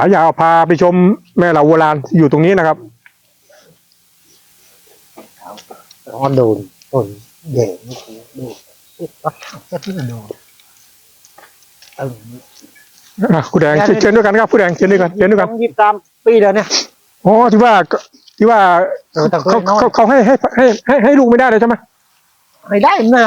ป๋ายาวพาไปชมแม่เหล่าโบราณอยู่ตรงนี้นะครับร้อนโดนต้นใหญ่นี่คือดูปุ๊บก็จะที่มันโดนตึงอะคุณแดงเชิญเชิญด้วยกันครับคุณแดงเชิญด้วยกันเชิญด้วยกันต้องยี่สิบสามปีแล้วเนี่ยอ๋อที่ว่าที่ว่าเออแต่เคเขายนอนเขาเขาให้ให้ให้ให้ให้ลูกไม่ได้เลยใช่ไหมไม่ได้นะ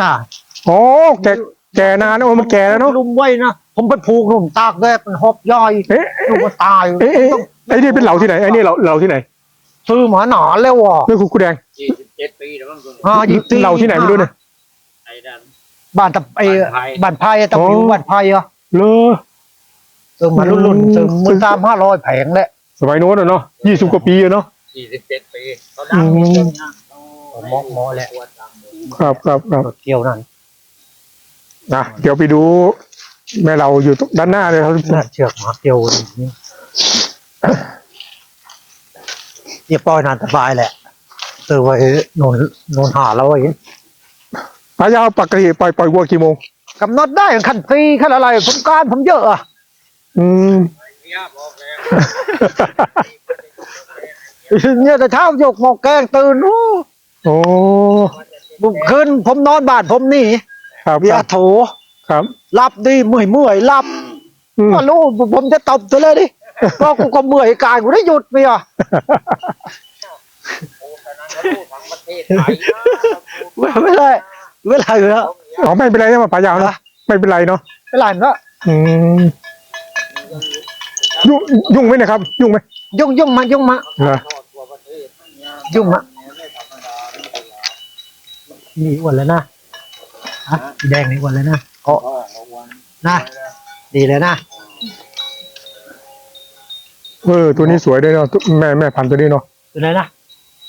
อ๋อแก่แก่นานนะโอ้มันแก่แล้วเนาะลุมไว้นะ ผมไปผูกหนุ่มตากแดดมันหอกย่อยเอ๊ะลูกมันตายเอ๊ะเอ๊ะไอ้นี่เป็นเหล่าที่ไหนไอ้นี่เหล่าเหล่าที่ไหนซื้อหมาหนาแล้วว่ะนี่คุณคุณแดงยี่สิบเจ็ดปีแล้วมั้งคุณอ่ายี่สิบเหล่าที่ไหนไม่รู้เนี่ยไอ้ดันบ้านตะไอ้บ้านไผ่บ้านไผ่ตะผิวอ๋อบ้านไผ่อะเลอซื้อมารุ่นรุ่นอืมซื้อมือตามห้าร้อยแผงแหละสมัยโน้นอะเนาะยี่สิบกว่าปีอะเนาะยี่สิบเจ็ดปีเขาดังจริงๆนะหมอหมอแหละปวดดังหมดครับครับครับเกี่ยวนั่นนะเดี๋ยวไปดู แม่เราอยู่ตรงด้านหน้าเลยครับน่าเชือกหมาเกี่ยวนี่เรียบร้อยนานสบายแหละซื้อไว้โนนโนนหาแล้วไว้ป๋ายาวปกติปล่อยปล่อยวัวกี่โมงกำหนดได้ขั้นฟรีขั้นอะไรผมการผมเยอะอะอืมเนี่ยบอกแล้วเนี่ยแต่เช้าโยกหมอกแกงตื่นโอ้โอ้บุกขึ้นผมนอนบ้านผมนี่ครับเบีคยรับร์โถ ครับรับดีเมื่อยเมื่อยรับอืมก็รู้ผมจะตบตัวเลยดิก็กูก็เมื่อยกายกูได้หยุดเมียโอ้ตอนนั้นเขาพูดทั้งประเทศไทยนะไม่ไม่ไรไม่ไรอยู่แล้วอ๋อไม่เป็นไรใช่ไหมป๋ายาวเนอะไม่เป็นไรเนาะไม่ไรเนาะอืมยุ่งยุ่งไหมเนะครับ ยุ่งไหมยุ่งยุ่งมายุ่งมาเหรอทอดทั่วประเทศเนี่ยยุ่งมาไม่ธรรมดาเลยนี่อ้วนเลยนะฮะสีแดงนี่อ้วนเลยนะ เกาะพ่อเขาวันนะ ดีเลยนะเออตัวนี้สวยด้วยเนาะตัวแม่แม่พันธุ์ตัวนี้เนาะดูเลยนะ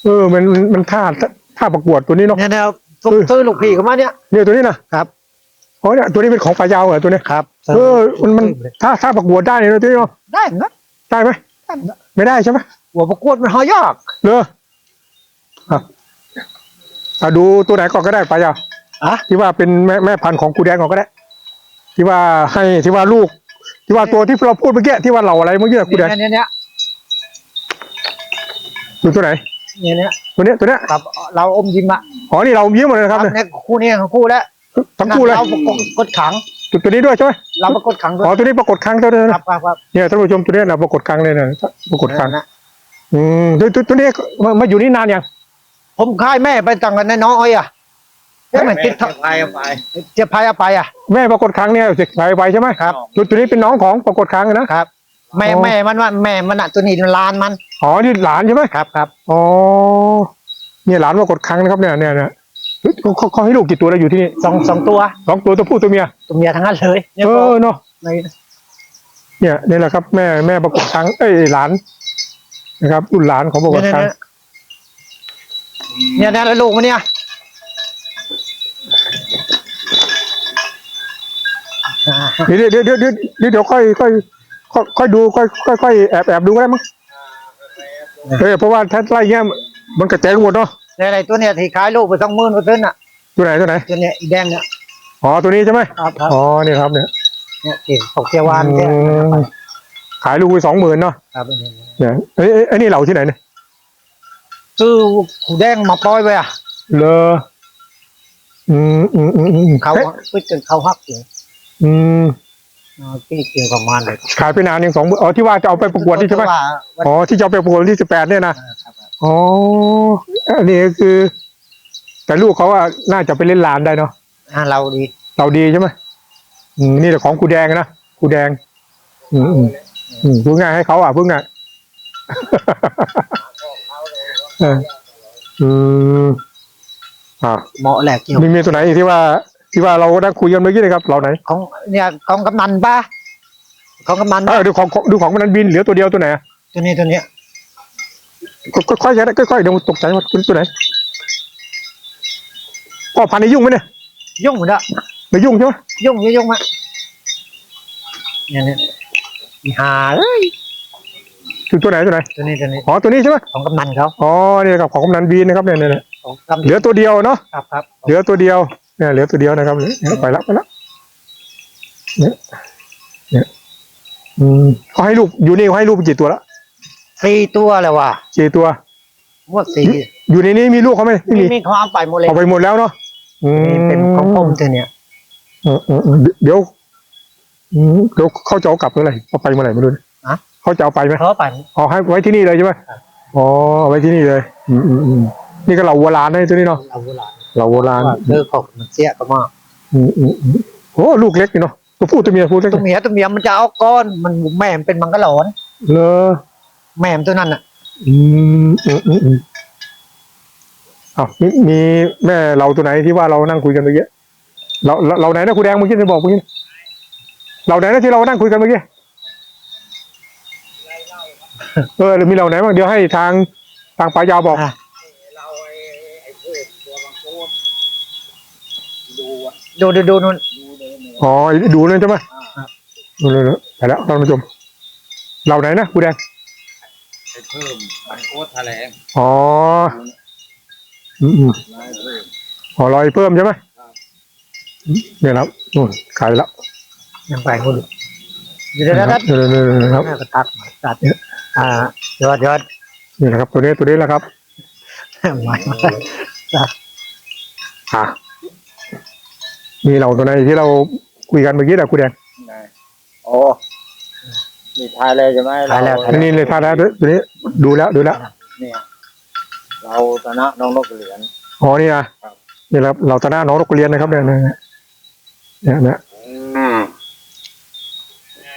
เออมันมันมันท่าท่าประกวดตัวนี้เนาะเนี่ยเนี่ยผมเออซื้อลูกพี่เข้ามาเนี่ยเนี่ยตัวนี้นะครับอ๋อเนี่ยตัวนี้เป็นของป๋ายาวเหรอตัวนี้ครับเออมันมันท่าท่าประกวดได้เนี่ยตัวนี้เนาะได้นะได้ไหมได้นะไม่ได้ใช่ไหมหัวประกวดมันหายากเลออะอะดูตัวไหนก่อนก็ได้ป๋ายาว อะที่ว่าเป็นแม่แม่พันธุ์ของกูแดงก่อนก็ได้ ที่ว่าให้ที่ว่าลูก ที่ว่าตัวที่เราพูดเมื่อกี้ที่ว่าเหล่าอะไรเมื่อกี้กูแดงเนี่ยเนี่ยดูตัวไหนเนี่ยเนี่ยตัวเนี้ยตัวเนี้ยครับเราอมยิ้มอะอ๋อนี่เรายิ้มหมดเลยนะครับครับเนี่ยเนี่ยคู่นี้ของคู่แล้วทั้งคู่เลยเราประกดขังตัวตัวนี้ด้วยใช่ไหมเราประกดขังด้วอ๋อยตัวนี้ปรากฏครั้งตัวนี้คนะรับครับครับเนี่ยท่านผู้ชมตัวนี้นะปรากฏครั้งเลยนะปรากฏครั้งนะอืมตัวตัวตัวนี้มามาอยู่นี่นานยังผมค่ายแม่ไปต่างกันในน้องอ้อยอะ แล้วมันติดแม่ไปไป เจ็บพายเอาไปอะ แม่ปรากฏครั้งเนี่ยเสกไปไปใช่ไหมครับตัวตัวนี้เป็นน้องของปรากฏครั้งนะ ครับ แม่อ๋อ แม่มันว่าแม่มันอะตัวนี้มันลานมันอ๋อนี่หลานใช่ไหมครับครับอ๋อเนี่ยหลานปรากฏครั้งนะครับเนี่ยเนี่ยเนี่ยเฮ้ยเขาเขาเขาให้ลูกกี่ตัวแล้วอยู่ที่นี่สองสองตัวสองตัวตัวผู้ตัวเมียตัวเมียทั้งนั้นเลยเนี่ยเอก็อเนาะในเนี่ยนี่แหละครับแม่แม่ปรากฏครั้งเอ้ยหลานนะครับรุ่นหลานของปรากฏเนี่ยครั้งเนี่ยเนี่ยแล้วลูกมันเนี่ยอ่า เดี๋ยวเดี๋ยวเดี๋ยวเดี๋ยวเดี๋ยวเดี๋ยวค่อยค่อยค่อยค่อยดูค่อยค่อยค่อยแอบแอบดูก็ได้มั้งเออเพราะว่าถ้าไล่เงี้ยมันกระจายหมดเนาะในในตัวเนี่ยที่ขายลูกไปต้องหมื่นกว่าต้นอะตัวไหนตัวไหนตัวเนี่ยอีแดงเนี่ยอ๋อตัวนี้ใช่ไหมครับครับอ๋อนี่ครับเนี่ยเนี่ยที่ตกเจียวานเนี่ยอืมขายลูกไปสองหมื่นเนาะครับเนี่ยเอ้ยเอ้ยไอ้นี่เหล่าที่ไหนเนี่ยซื้อหูแดงมาปล่อยไปอะเลออืมอืมอืมอืมเขาเอ๊ะปิดจนเขาหักอยู่ อืมอ่าปีเกี่ยวประมาณเลยขายไปนานยังสองหมื่นอ๋อที่ว่าจะเอาไปประกวดนี่ใช่ไหมว่าวันอ๋อที่จะเอาไปประกวดวันที่สิบแปดเนี่ยนะครับอ๋ออันนี้ก็คือ แต่ลูกเขาอะน่าจะไปเล่นลานได้เนาะอ่าเราดีเราดีใช่ไหมอืมนี่แหละของกูแดงนะกูแดง อืมอืมอืมพูดง่ายให้เขาอะพูดง่ายเอออืมอ่าเหมาะแหละเกี่ยวมีมีตัวไหนอีกที่ว่า ที่ว่าเราได้คุยกันเมื่อกี้นะครับเราไหนของเนี่ยของกำนันป้าของกำนันเออดูของของดูของมันบินเหลือตัวเดียวตัวไหนอะตัวนี้ตัวเนี้ยก็ก็ค่อยๆค่อยๆเดี๋ยวตกใจว่าตัวไหนพ่อพันธุ์นี่ยุ่งไหมเนี่ยยุ่งหมดละไม่ยุ่งใช่ไหมยุ่งยุ่งยุ่งมาเนี่ยเนี่ยอีหาเอ้ยคือตัวไหนตัวไหนตัวนี้ตัวนี้อ๋อตัวนี้ใช่ไหมของกำนันเขาอ๋อนี่ครับของกำนันบีนนะครับเนี่ยเนี่ยเนี่ยของกำเหลือตัวเดียวเนาะครับครับเหลือตัวเดียว เนี่ยเหลือตัวเดียวนะครับเนี่ยไปแล้วไปแล้วเนี่ยเนี่ยอืมเขาให้ลูกอยู่นี่เขาให้ลูกไปกี่ตัวละสี่ตัวเลยว่ะกี่ตัวหมดสี่อยู่ในนี้มีลูกเขาไหมไม่มีมีมีเขาเอาไปหมดเลยเอาไปหมดแล้วเนาะอืมนี่เป็นของผมเธอเนี่ยเออเออเออเดี๋ยวอืมเดี๋ยวเขาจะเอากลับเมื่อไหร่เอาไปเมื่อไหร่ไม่รู้นะอะเขาจะเอาไปไหมเขาเอาไปเอาให้ไว้ที่นี่เลยใช่ไหมครับอ๋อเอาไว้ที่นี่เลยอืมอืมอืมนี่ก็เหล่าวัวลานนะตัวนี้เนาะเอาโบราณ เหล่าวัวลานว่าเลิกของมันเสียก็มากอืมอืมอืมโอ้ลูกเล็กนี่เนาะตัวผู้ตัวเมียผู้เล็กตัวเมียตัวเมียมันจะเอาก้อนมันแม่มันเป็นมังกรหลอนเลอแม่มนตัวนั้นอะ อืมอืมอืมอืมอ้าวมีมีแม่เราตัวไหนที่ว่าเรานั่งคุยกันเมื่อกี้เราเราเราไหนนะครูแดงเมื่อกี้จะบอกเมื่อกี้เราไหนนะที่เรานั่งคุยกันเมื่อกี้เออมีเราไหนบ้างเดี๋ยวให้ทางทางปลายาวบอกอะ เราไอ้ไอ้พืชตัวบางโคตรดูอะ ดูดูดูนู่นดูเลยเนี่ยอ๋อดูเลยใช่ไหมอ่าดูเลยเลยไปแล้วท่านผู้ชมเราไหนนะครูแดงไอ้เพิ่มบางโคตรแถลงอ๋ออืมอืมนายเพิ่มอ๋อรอยเพิ่มใช่ไหมครับเนี่ยครับนู่นขายแล้วยังไปนู่นอยู่เดี๋ยวเดี๋ยวนะคเดี๋รัยวบเนี่ยเนี่ยเนี่ยครับแม่ก็ตัดมาตัดอ่าเดี๋ยวเดี๋ยวนี่นะครับ ตัวนี้ตัวนี้แหละครับไม่ไม่อะ มีเราตัวไหนที่เราคุยกันเมื่อกี้นะครูแดงนายโอ้มีทายเลยใช่ไหมเราอันนี้เลยท่าแล้วตัวนี้ดูแล้วดูแล้วเนี่ยเราชนะน้องนกเหรียญ อ๋อนี่นะครับ นี่แหละครับเราตอนหน้าน้องนกเรียนนะครับเนี่ยเนี่ยเนี่ยเนี่ย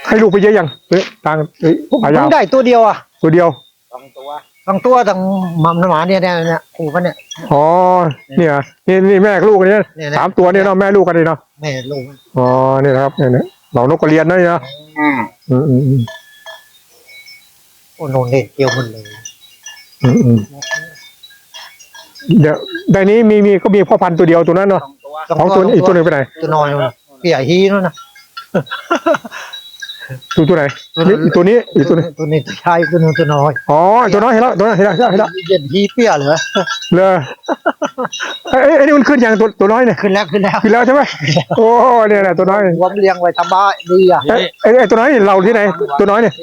ให้ลูกไปเยอะยังเฮ้ยตังเฮ้ยผมปลายาวได้ตัวเดียวอะตัวเดียวสองตัว ทั้งตัวทั้งมัมหมาเนี่ยเนี่ยเนี่ยคู่กันเนี่ย อ๋อเนี่ยนี่นี่แม่กับลูกกันเนี่ยเนี่ย สามตัวเนี่ยเนาะแม่ลูกกันเลยเนาะแม่ลูกอ๋อนี่นะครับเนี่ยเนี่ยเรานกกระเรียนนะเนี่ยเนาะอืมอืมอืมอืมโอ้โนนเด็กเกี่ยวหมันเลยอืมอืมเดี๋ยวในนี้มีมีก็มีพ่อพันธุ์ตัวเดียวตัวนั้นเนาะสองตัวของตัวอีกตัวหนึ่งไปไหนตัวน้อยนู่นเปียฮีนู่นนะ ตัวตัวไหนนี่อีกตัวนี้อีกตัวนี้ตัวนี้ตัวชายตัวนึงตัวน้อยอ๋อตัวน้อยเห็นแล้วตัวน้อยเห็นแล้วเห็นแล้วเห็นแล้วเย็นฮีเปียเหรอเลยเอ้ยเอ้ยไอ้นี่มันขึ้นอย่างตัวตัวน้อยเนี่ยขึ้นแล้วขึ้นแล้วขึ้นแล้วใช่ไหมโอ้เนี่ยแหละตัวน้อยผมเลี้ยงไว้ทำบ้านดีอะเอ้ยไอ้ไอ้ตัวน้อยนี่เราที่ไหน ตัวน้อยเนี่ย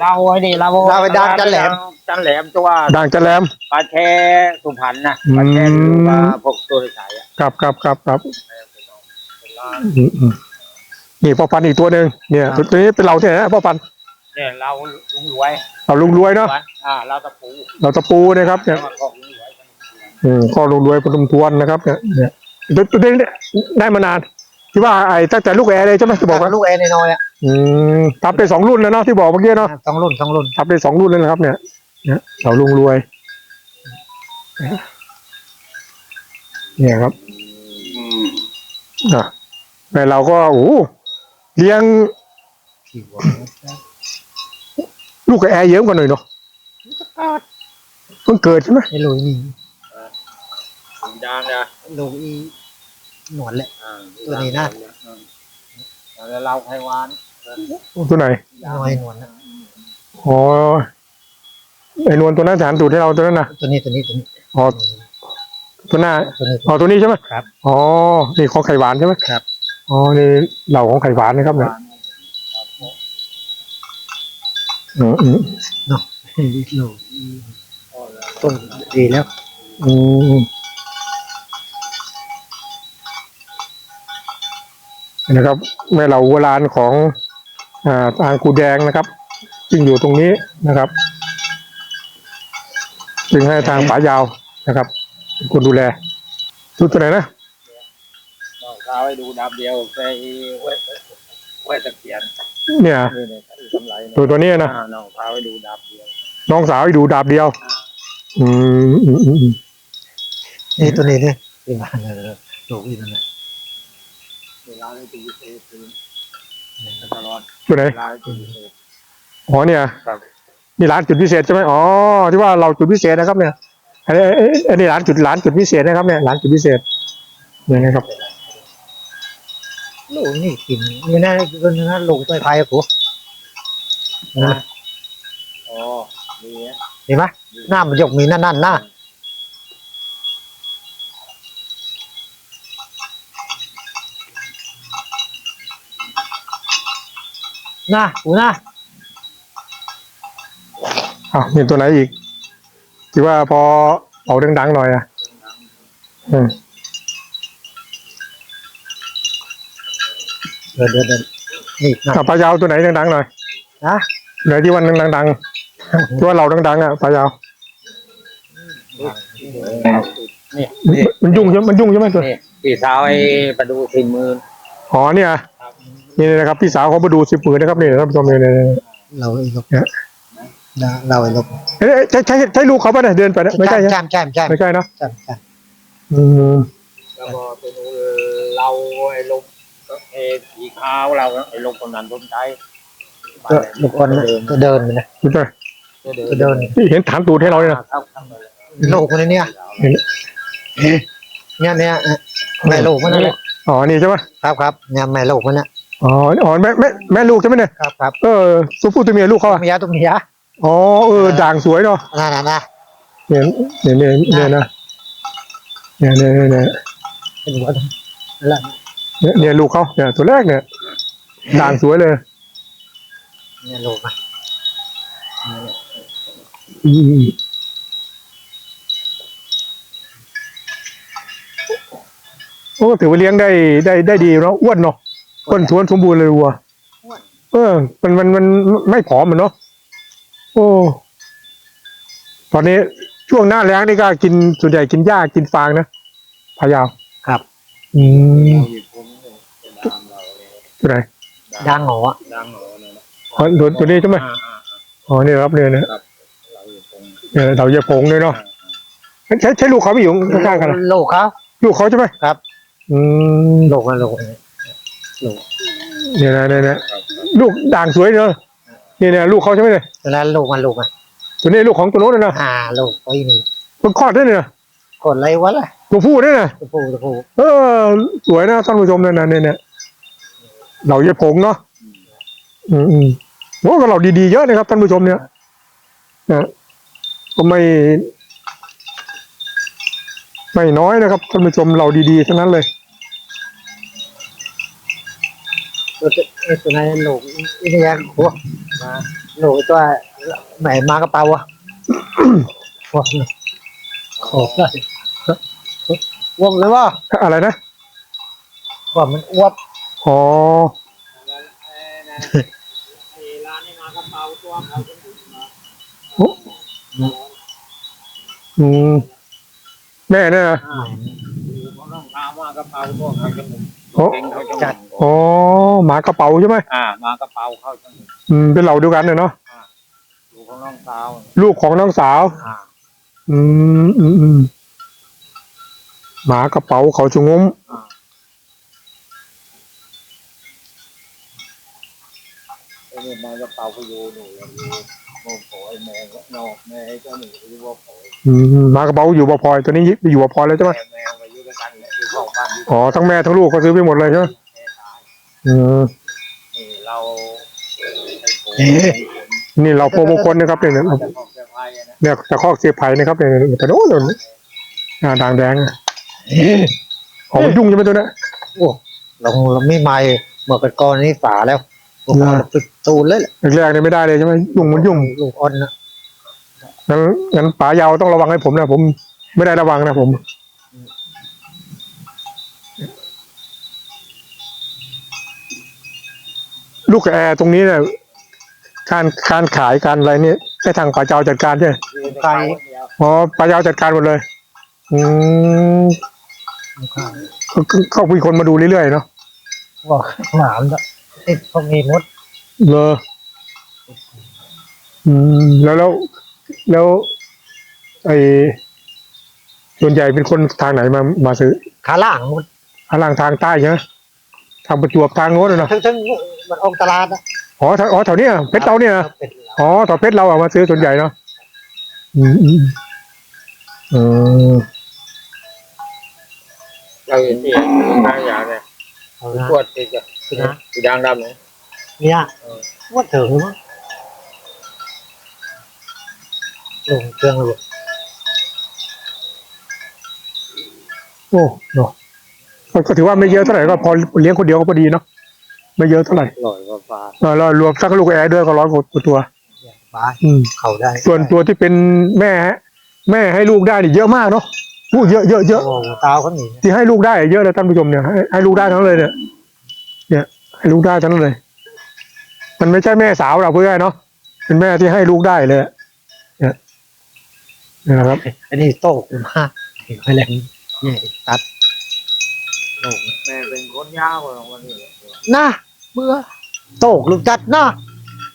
เราไอ้นี่เราเราไปดันจันแหลมจันแหลมตัวด่างจะแหลมปลาแช่สุพรรณนะปลาแช่อืมปลาพวกตัวใสายอะครับครับครับครับเป็ นล้านอืมอืมนี่พ่อพันธุ์อีกตัวหนึ่งเนี่ยตัวตัวนี้เป็นเราที่ไหนนะพ่อพันธุ์เนี่ยเราลุงรวยเราลุงรวยเนาะอ่าเราตะปูเราตะปูนะครับเนี่ยเราของลุงรวยอืมก็ลุงรวยพนมทวนนะครับเนี่ยเนี่ยตัวตัวนี้ได้มานานที่ว่าไอ้ตั้งแต่ลูกแอร์เลยใช่ไหมที่บอกว่าลูกเอน้อยๆอะอืมทำไปสองรุ่นแล้วเนาะที่บอกเมื่อกี้เนาะ สองรุ่นสองรุ่นทำไปสองรุ่นแล้วนะครับ เนี่ยเนี่ยเราลุงรวย เนี่ยครับอะแต่เราก็โอ้โห เลี้ยงผิวลูกกับแอร์เยอะกว่าหน่อยเนาะเพิ่งเกิดใช่ไหมไอ้ลูกนี่สีดางนะลูกอีหนวดแหละอ่าตัวนี้นะอืมแล้วเราไทยวานตัวไหนน้อยหนวดนะอ๋อไอ้นวลตัวนั้นฐานตูดให้เราตัวนั้นนะตัวนี้ตัวนี้ตัวนี้อ๋อตัวหน้าตัวนี้อ๋อตัวนี้ใช่ไหมครับอ๋อนี่ของไข่หวานใช่ไหมครับ อ๋อนี่เหล่าของไข่หวานนะครับเนี่ยอืมอืมลูกต้นดีแล้วอืมนะครับแม่เหล่าโบราณของอ่าทางกูแดงนะครับซึ่งอยู่ตรงนี้นะครับจึงให้ทางป๋ายาวนะครับคนดูแลดูตัวไหนนะ น้องสาวให้ดูดาบเดียวไปไว้ไว้ตะเกียนเนี่ย นี่เนี่ยทำไรตัวตัวนี้นะ อ่าน้องสาวให้ดูดาบเดียวน้องสาวให้ดูดาบเดียว อืมอืมอืมอืมนี่ตัวนี้นี่ที่บ้านเลยลูกอีนั่นนะเวลาให้ดูเซฟพื้นตลอดตัวไหน เวลาให้ดูเซฟอ๋อเนี่ยครับ นี่ร้านจุดพิเศษใช่ไหมอ๋อที่ว่าเราจุดพิเศษนะครับเนี่ยอันนี้เอ้ยอันนี้ร้านจุดร้านจุดพิเศษนะครับเนี่ยร้านจุดพิเศษเนี่ยนะครับ ลูกนี่กินนี่นะตัวนี้นะลูกตัวไทยอะกูนะอ๋อดีนะเห็นไหมหน้ามันยกมีนั่นนั่นหน้านะกูนะอ้าวมีตัวไหนอีกที่ว่าพอเอาดังๆหน่อยอะ อืม เดินเดินเดินนี่นะอะปลายาวตัวไหนดังๆหน่อยนะไหนที่วันดังๆที่ว่าเราดังๆอะปลายาว นี่มันยุ่งใช่ไหมมันยุ่งใช่ไหมตัวนี่พี่สาวไอ้ประดูสี่หมื่นอ๋อเนี่ยนี่นะครับพี่สาวเขามาดูสิบหมื่นนะครับนี่ท่านผู้ชมเนี่ยเนี่ยเนี่ย เราไอ้ลบนะเราไอ้ลบเอ๊ะใช่ใช่ใช่ลูกเขาป่ะเนี่ยเดินไปเนี่ยไม่ใช่ใช่แจ่มแจ่มแจ่มไม่ใช่เนอะแจ่มแจ่มอืมแล้วก็เป็นเราไอ้ลมก็เอสีขาวเราไอ้ลมกำนันต้นใจก็ลูกคนก็เดินไปนะนี่ไปก็เดินนี่เห็นฐานตูดให้เราเนี่ยนะเข้าข้างในเลยลูกคนนี้เนี่ยเนี่ยเนี่ยแม่ลูกมันนั่นแหละอ๋อนี่ใช่ไหมครับครับเนี่ยแม่ลูกมันเนี่ยอ๋ออ๋อแม่แม่แม่ลูกใช่ไหมเนี่ยครับครับเออตัวผู้ตัวเมียลูกเขาตุ้อะมยาตุ้มยาอ๋อเออด่างสวยเนาะน่ะน่ะน่ะเนี่ยเนี่ยเนี่ยเนี่ยนะเนี่ยเนี่ยเนี่ยเนี่ยเป็นหัวนั่นแหละ เนี่ยเนี่ยลูกเขาเนี่ยตัวแรกเนี่ยด่างสวยเลยเนี่ยลูกมันอืมโอ้ถือว่าเลี้ยงได้ได้ได้ดีเนาะอ้วนเนาะอ้วนทวนสมบูรณ์เลยวัวเออ มันมันมันไม่ผอมเหมือนเนาะโอ้ ตอนนี้ช่วงหน้าแล้งนี่ก็กินส่วนใหญ่กินหญ้ากินฟางนะพายาวครับ อืม ตัวไหนดังหัวดังเหรอเนี่ยนะอ๋อตัวตัวนี้ใช่ไหมอ่าอ่าอ๋อนี่ครับเนี่ยนะเราอยู่ผมเนี่ยเราจะผงด้วยเนาะใช้ใช้ลูกเขาไม่อยู่ข้างๆกันนะลูกเขาลูกเขาใช่ไหมครับ อืมลูกมันลูกเนี่ยนะเนี่ยนะลูกด่างสวยเนาะเนี่ยเนี่ยลูกเขาใช่ไหมเนี่ยตัวนั้นลูกมันลูกมันตัวนี้ลูกของตัวโน้นนะอ่าลูกไอ้นี่มันคลอดได้เนี่ยกดอะไรวะล่ะตัวผู้ได้เนี่ยตะปูตะปูเออสวยนะท่านผู้ชมเนี่ยนะเนี่ย เนี่ยเราเย็บผงเนาะอืมอืมโอ้ก็เราดีๆเยอะนะครับท่านผู้ชมเนี่ยนะก็ไม่ ไม่น้อยนะครับท่านผู้ชมเราดีๆทั้งนั้นเลยตัวไอ้ตัวนั้นลูกไอ้นี่ยังหัวมาลูกไอ้ตัวไหนมากระเป๋าอะหัวขอบเลยอ้วมเลยว่าอะไรนะว่ามันอ้วบ อ๋อร้านนี้มากระเป๋าตัวเขาอืมแม่เนี่ยนะเขาต้องถามว่ากระเป๋าตัวเขาจะหมุนโอ้เก่งเขาจะหมุนอ๋อหมากระเป๋าใช่ไหมอ่ามากระเป๋าเขาจะหมุนอืมเป็นเหล่าเดียวกันเนี่ยเนาะดูของน้องสาว ลูกของน้องสาวอ่าอืมอืมอืมหมากระเป๋าเขาชะงมไอ้นี่มากระเป๋าเขาอยู่หนูอยู่โม่โผล่แม่นอกแม่เจ้าหนูอยู่ว่าโผล่อืมหมากระเป๋าอยู่บ่อพลอยตัวนี้อยู่บ่อพลอยเลยใช่ไหมแม่แม่มาอยู่ด้วยกันเนี่ยอยู่เข้าบ้านอยู่อ๋อทั้งแม่ทั้งลูกเขาซื้อไปหมดเลยใช่ไหมแม่ตายอืมนี่เราไอ้โผล่นี่เราโปรโมคนนะครับเนี่ยจะของจะพายนะเนี่ยตะคอกเสียบไผ่นะครับเนี่ยแต่โน้นอ่าด่างแดงอะอ๋อมันยุ่งใช่ไหมตัวเนี้ยโอ้เราเราไม่ไม่เมื่อเป็นกรนี่ฝาแล้ว โอ้โหนะปิดตูนเลยแหละแรกๆเนี่ยไม่ได้เลยใช่ไหมยุ่งมันยุ่งลูกอ่อนนะงั้นงั้นป๋ายาวต้องระวังให้ผมนะผมไม่ได้ระวังนะผมลูกแอร์ตรงนี้เนี่ยการการขายการอะไรเนี่ยให้ทางป๋าเจ้าจัดการใช่ไหมคือในเขาเดียวอ๋อป๋ายาวจัดการหมดเลย อืมก็ก็เข้ามีคนมาดูเรื่อยๆเนาะบอกหนามนะ ติดพวกนี้มดเลออืมแล้วแล้วแล้วไอส่วนใหญ่เป็นคนทางไหนมามาซื้อขาล่างมดทางล่างทางใต้ใช่ไหมทางประจวบทางโน้นนะถึงถึงมันออกตลาดนะอ๋อแถวอ๋อแถวเนี้ยเพชรเราเนี่ยนะเป็นอ๋อแถวเพชรเราอะมาซื้อส่วนใหญ่เนาะอืมอืมอืมเราเห็นที่ทางอย่างเนี่ยเอาละปวดติดกับ สีดังดำเนี่ยเนี่ยว่าถึงมั้งลงเครื่องเลยโอ้เนาะก็ก็ถือว่าไม่เยอะเท่าไหร่ก็พอเลี้ยงคนเดียวก็พอดีเนาะไม่เยอะเท่าไหร่ลอยว่าฟ้าเออแล้วรวมทั้งลูกแอร์ด้วยก็ร้อยกว่าตัวบ้านอืมเขาได้ ส่วนตัวที่เป็นแม่ฮะแม่ให้ลูกได้นี่เยอะมากเนาะอู้เยอะเยอะเยอะโอ้โหตาเขาหนีนะที่ให้ลูกได้เยอะเลยท่านผู้ชมเนี่ยให้ให้ลูกได้ทั้งนั้นเลยเนี่ยเนี่ยให้ ลูกได้ทั้งนั้นเลย มันไม่ใช่แม่สาวเราเพื่อนเนาะเป็นแม่ที่ให้ลูกได้เลยอะเนี่ยนี่นะครับ อันนี้โตกมากเห็นอะไรนี่ตัดโหนกแม่เป็นคนยาวของมันนี่น่าเบื่อโตกลูกจัดน่า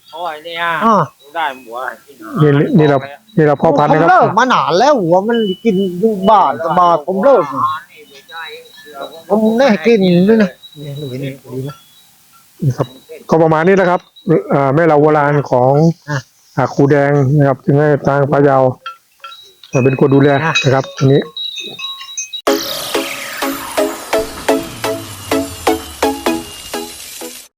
เพราะไอ้เนี่ยอ่าได้หัวที่นี่นี่เรานี่เราพ่อพันธุ์ผมนะครับเลิกมานานแล้วหัวมันกินอยู่บ้านสบายผมเลิกผมได้กินด้วยนะนี่หนูนี่ดีนะ ครับ ก็ประมาณนี้นะครับเอ่อแม่เราโบราณของอะอ่าครูแดงนะครับจึงให้ทางพะเยามาเป็นคนดูแลนะครับอันนี้